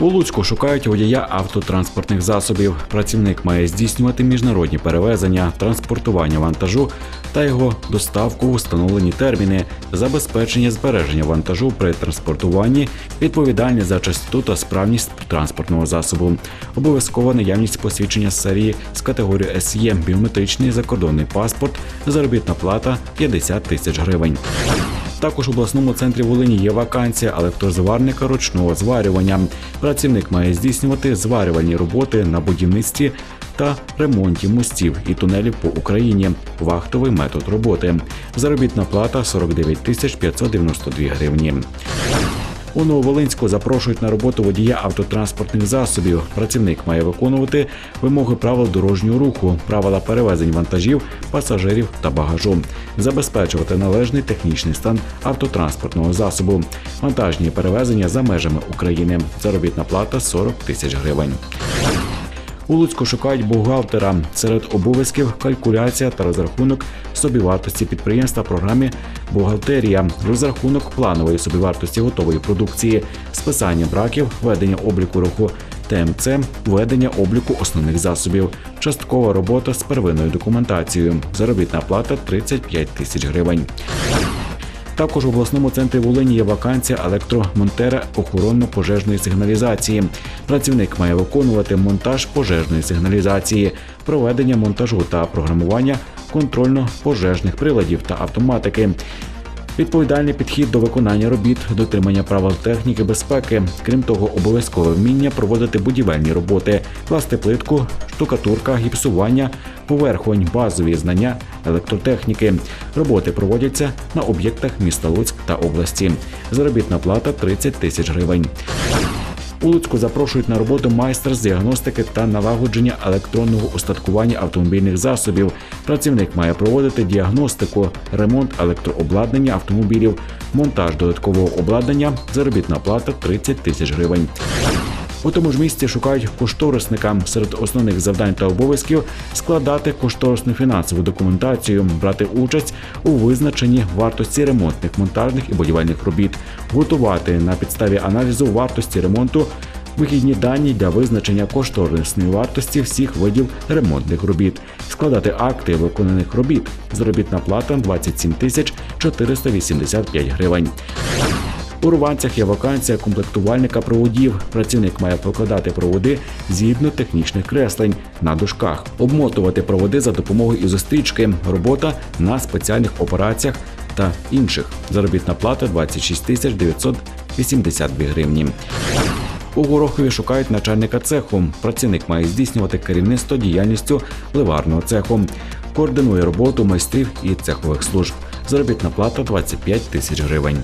У Луцьку шукають водія автотранспортних засобів. Працівник має здійснювати міжнародні перевезення, транспортування вантажу та його доставку у встановлені терміни, забезпечення збереження вантажу при транспортуванні, відповідальність за чистоту та справність транспортного засобу, обов'язкова наявність посвідчення серії з категорією СЄ, біометричний закордонний паспорт, заробітна плата 50 тисяч гривень. Також в обласному центрі Волині є вакансія електрозаварника ручного зварювання. Працівник має здійснювати зварювальні роботи на будівництві та ремонті мостів і тунелів по Україні. Вахтовий метод роботи. Заробітна плата 49 тисяч 592 гривні. У Нововолинську запрошують на роботу водія автотранспортних засобів. Працівник має виконувати вимоги правил дорожнього руху, правила перевезень вантажів, пасажирів та багажу, забезпечувати належний технічний стан автотранспортного засобу, вантажні перевезення за межами України. Заробітна плата 40 тисяч гривень. У Луцьку шукають бухгалтера. Серед обов'язків калькуляція та розрахунок собівартості підприємства програмі Бухгалтерія, розрахунок планової собівартості готової продукції, списання браків, ведення обліку руху. ТМЦ, ведення обліку основних засобів, часткова робота з первинною документацією, заробітна плата 35 тисяч гривень. Також в обласному центрі Волині є вакансія електромонтера охоронно-пожежної сигналізації. Працівник має виконувати монтаж пожежної сигналізації, проведення монтажу та програмування контрольно-пожежних приладів та автоматики. Відповідальний підхід до виконання робіт, дотримання правил техніки безпеки. Крім того, обов'язкове вміння проводити будівельні роботи, класти плитку, штукатурка, гіпсування, поверхонь, базові знання електротехніки. Роботи проводяться на об'єктах міста Луцьк та області. Заробітна плата 30 тисяч гривень. У Луцьку запрошують на роботу майстер з діагностики та налагодження електронного устаткування автомобільних засобів. Працівник має проводити діагностику, ремонт електрообладнання автомобілів, монтаж додаткового обладнання, заробітна плата 30 тисяч гривень. У тому ж місці шукають кошторисника. Серед основних завдань та обов'язків складати кошторисну фінансову документацію, брати участь у визначенні вартості ремонтних, монтажних і будівельних робіт, готувати на підставі аналізу вартості ремонту. Вихідні дані для визначення кошторисної вартості всіх видів ремонтних робіт, складати акти виконаних робіт. Заробітна плата 27 тисяч 485 гривень. У Руванцях є вакансія комплектувальника проводів. Працівник має прокладати проводи згідно технічних креслень на дужках, обмотувати проводи за допомогою ізострічки, робота на спеціальних операціях та інших. Заробітна плата 26 тисяч 982 гривні. У Горохові шукають начальника цеху. Працівник має здійснювати керівництво діяльністю ливарного цеху, координує роботу майстрів і цехових служб. Заробітна плата 25 тисяч гривень.